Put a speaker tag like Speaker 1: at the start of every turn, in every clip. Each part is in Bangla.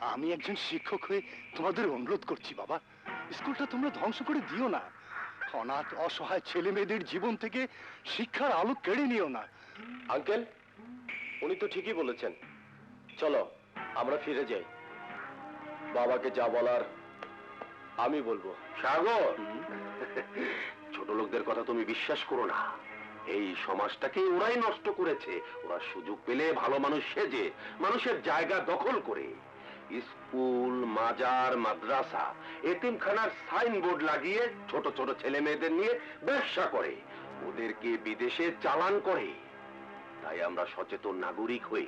Speaker 1: আমি একজন শিক্ষক হয়ে তোমাদের অনুরোধ করছি, বাবা। স্কুলটা তোমরা ধ্বংস করে দিও না। অনাথ, অসহায় ছেলে মেয়েদের জীবন থেকে শিক্ষার আলো কেড়ে নিও না।
Speaker 2: আঙ্কেল, উনি তো ঠিকই বলেছেন। চলো, আমরা ফিরে যাই। বাবাকে যা বলার আমি বলব।
Speaker 3: সাগর! ছোট লোকদের কথা তুমি বিশ্বাস করো না। এই সমাজটাকে ওরাই নষ্ট করেছে। ওরা সুযোগ পেলে ভালো মানুষ সেজে মানুষের জায়গা দখল করে। স্কুল মাজার মাদ্রাসা এতিমখানার সাইনবোর্ড লাগিয়ে ছোট ছোট ছেলে মেয়েদের নিয়ে ব্যবসা করে। ওদেরকে বিদেশে চালান করে। তাই আমরা সচেতন নাগরিক হই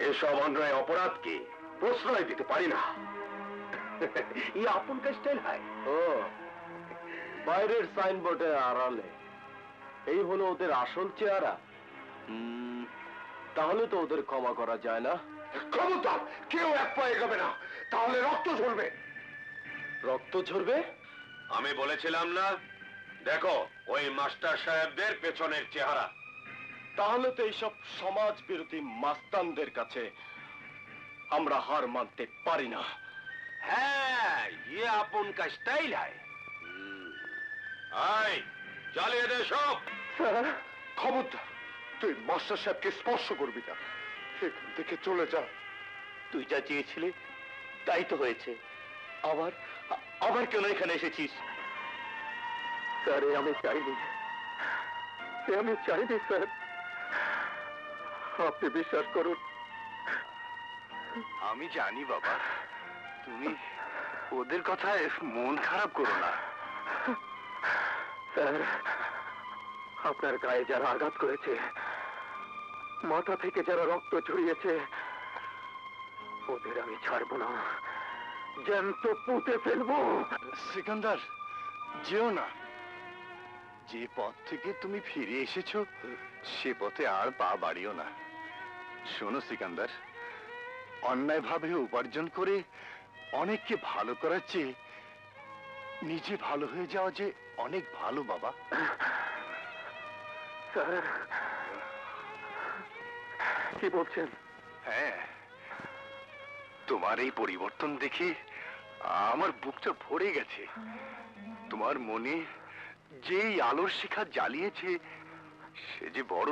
Speaker 3: এসব অন্যায় অপরাধকে প্রশ্রয় দিতে পারি না। এই আপন স্টাইল হয়।
Speaker 2: ও বাইরের সাইনবোর্ডে আড়ালে। এই হলো ওদের আসল চেহারা। তাহলে তো ওদের ক্ষমা করা যায় না।
Speaker 3: ক্ষমতার কেউ এক পা এগোবে না তাহলে রক্ত ঝরবে।
Speaker 2: রক্ত ঝরবে?
Speaker 3: আমি বলেছিলাম না। দেখো ওই মাস্টার সাহেবদের পেছনের চেহারা।
Speaker 2: তাহলে তো এইসব সমাজ বিরোধী মাস্তানদের কাছে আমরা হার মানতে পারি না।
Speaker 3: হ্যাঁ ইয়ে আপন কা স্টাইল হয়। আয় জ্বালিয়ে দে সব।
Speaker 1: খবরদার তুই মাস্টার সাহেবকে স্পর্শ করবি না। এখান থেকে চলে যা।
Speaker 4: তুই যা চেয়েছিলি তাই তো হয়েছে। আবার আবার কেন এখানে এসেছিস? স্যার আমি চাইনি। আমি চাইনি স্যার। আপনি বিশ্বাস করুন।
Speaker 1: আমি জানি বাবা। তুমি ওদের কথায় মন খারাপ করো না।
Speaker 4: আপনার গায়ে যারা আঘাত করেছে মাথা থেকে যারা রক্ত ছড়িয়েছে ওদের আমি ছাড়বো না। জ্যান্ত পুঁতে ফেলব।
Speaker 1: সিকান্দার যেও না। যে পথ থেকে তুমি ফিরে এসেছ সে পথে আর পা বাড়িও না। শোনো সিকান্দার অন্যায়ভাবে উপার্জন করে অনেককে ভালো করার চেয়ে নিজে ভালো হয়ে যাওয়া যে অনেক ভালো বাবা।
Speaker 4: কি বলছেন?
Speaker 1: হ্যাঁ তোমার এই পরিবর্তন দেখে আমার বুকটা ভরে গেছে। তোমার মনে যে আলোর শিখা জ্বালিয়েছে সে যে বড়